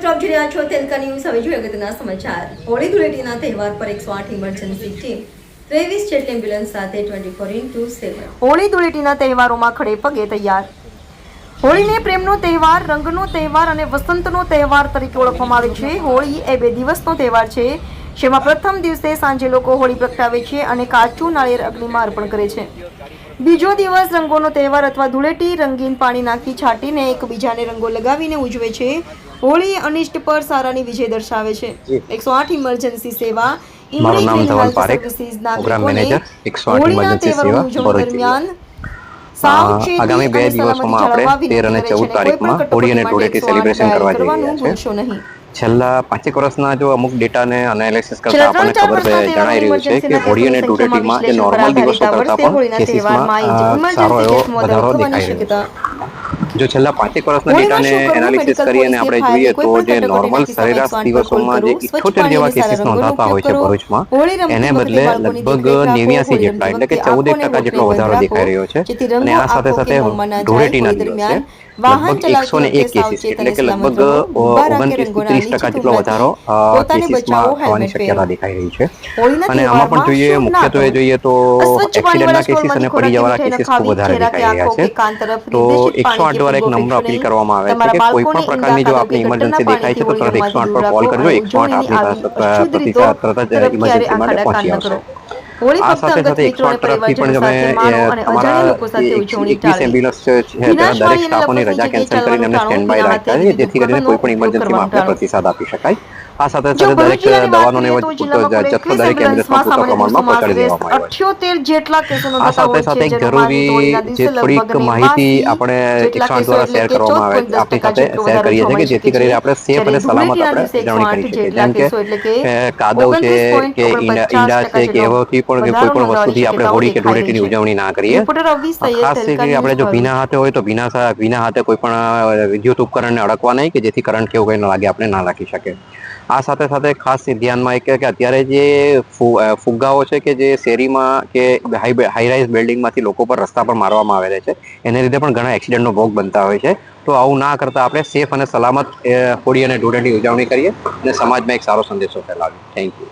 જોઈ રહ્યા છો તેલકા ન્યૂઝ હવે જોઈએ અગત્યના સમાચાર હોળી ધૂળેટીના તહેવાર પર એકસો આઠ ઇમરજન્સી ટીમ ત્રેવીસ જેટલી એમ્બ્યુલન્સ સાથે twenty four into seven Holi ધૂળેટીના તહેવારોમાં ખડે પગે તૈયાર હોળીને પ્રેમનો તહેવાર રંગનો તહેવાર અને વસંતનો તહેવાર તરીકે ઓળખવામાં આવે છે હોળી એ બે દિવસનો તહેવાર છે જેમાં પ્રથમ દિવસે સાંજે લોકો હોળી પ્રગટાવે છે અને કાચું નાળિયેર અગ્નિમાં અર્પણ કરે છે બીજો દિવસ રંગોનો તહેવાર અથવા ધૂળેટી રંગીન પાણી નાખી છાંટીને એકબીજાને રંગો લગાવીને ઉજવે છે હોળી અનિષ્ટ પર સારાની વિજય દર્શાવે છે એકસો આઠ ઇમરજન્સી સેવા મારું નામ ધવલ પારેખ, પ્રોગ્રામ મેનેજર, 108 હોળીના ઇમરજન્સી સેવા. દરમિયાન આગામી બે દિવસોમાં આપણે તેર અને વિનંતી 14 કરે છે. તારીખમાં હોળી અને ધૂળેટી સેલિબ્રેશન કરવા જઈ રહ્યા છે. છેલ્લા પાંચેક વર્ષના જો અમુક ડેટાને એનાલિસિસ કરતા આપણને ખબર જણાઈ રહ્યું છે કે હોળી અને ધૂળેટીમાં જે નોર્મલ દિવસો કરતા પણ કેસીસમાં સારો એવો વધારો દેખાઈ રહ્યો છે જો છેલ્લા પાંચેક વર્ષના ડેટાને એનાલિસિસ કરી અને આપણે જોઈએ તો જે નોર્મલ સરેરાશ દિવસોમાં જે કોલ જેવા કેસીસ નોંધાતા હોય છે ભરૂચમાં એને બદલે લગભગ નેવ્યાસી જેટલા એટલે કે ચૌદેક ચૌદ ટકા જેટલો વધારો દેખાઈ રહ્યો છે અને આ સાથે સાથે ધૂળેટીના દિવસે લગભગ એકસો ને એક કેસીસ એટલે કે લગભગ ઓગણત્રીસ ત્રીસ ટકા જેટલો વધારો કેસીસમાં થવાની શક્યતા દેખાઈ રહી છે. અને આમાં પણ જોઈએ મુખ્યત્વે જોઈએ તો એક્સિડન્ટના કેસીસ અને પડી જવાના કેસીસ ખૂબ વધારે દેખાઈ રહ્યા છે તો એકસો આઠ દ્વારા એક નંબર અપીલ કરવામાં આવે છે કે કોઈ પણ પ્રકારની જો આપની ઇમરજન્સી દેખાય છે તો તરત એકસો આઠ પર કોલ કરજો. એકસો આઠ આપની પ્રતિસાદ તરત જ ઇમરજન્સી માટે પહોંચી આવશે. હોળી આ ફક્ત સાથે અંગત સાથે મિત્રો અને તરફથી પણ પરિવારજનો તમે અને અજાણ્યા લોકો સાથે તમારા ઉજવણી એકવીસ ટાળવી. એમ્બ્યુલન્સ છે દરેક અને લપસણી રજા કેન્સલ કરીને સ્ટેન્ડ બાય. રાખતા જેથી કરીને કોઈ પણ ઇમરજન્સીમાં આપણે પ્રતિસાદ આપી શકાય. આ સાથે સાથે દરેક દવાનો ને કરીએ એવો તો પૂરતો જિલ્લામાં જથ્થો દરેક એમ્બ્યુલન્સમાં એમ્બ્યુલન્સમાં પૂરતા પ્રમાણમાં પહોંચાડી દેવામાં આવ્યો છે. જેટલા કેસો આ સાથે સાથે જરૂરી જે થોડીક માહિતી આપણે કેસો દ્વારા શેર કરવામાં આવે આપણી સાથે શેર કરીએ છીએ કે જેથી કરીને આપણે સેફ અને સલામત આપણે ઉજવણી કરી શકીએ જેમ કે કાદવ છે કે ઈંડા છે કે એવાથી પણ કોઈ પણ વસ્તુથી આપણે હોળી કે ધૂળેટીની ઉજવણી ના કરીએ. ખાસ કરીને આપણે જો ભીના હાથે હોય તો ભીના ભીના હાથે કોઈ પણ વિદ્યુત વિદ્યુત ઉપકરણને અડકવા નહીં કે જેથી કરંટ કેવું કંઈ ન લાગે આપણે ના લાગી શકે આ સાથે સાથે ખાસ ધ્યાનમાં એક કે અત્યારે જે ફુગ્ગાઓ છે કે જે શેરીમાં કે હાઈ હાઈ રાઇઝ બિલ્ડિંગમાંથી લોકો પર રસ્તા પર મારવામાં આવેલા છે, એને લીધે પણ ઘણા એક્સિડન્ટનો ભોગ બનતા હોય છે. તો આવું ના કરતા આપણે સેફ અને સલામત હોળી અને ધૂળેટી ઉજવણી કરીએ અને સમાજમાં એક સારો સંદેશો ફેલાવીએ. Thank you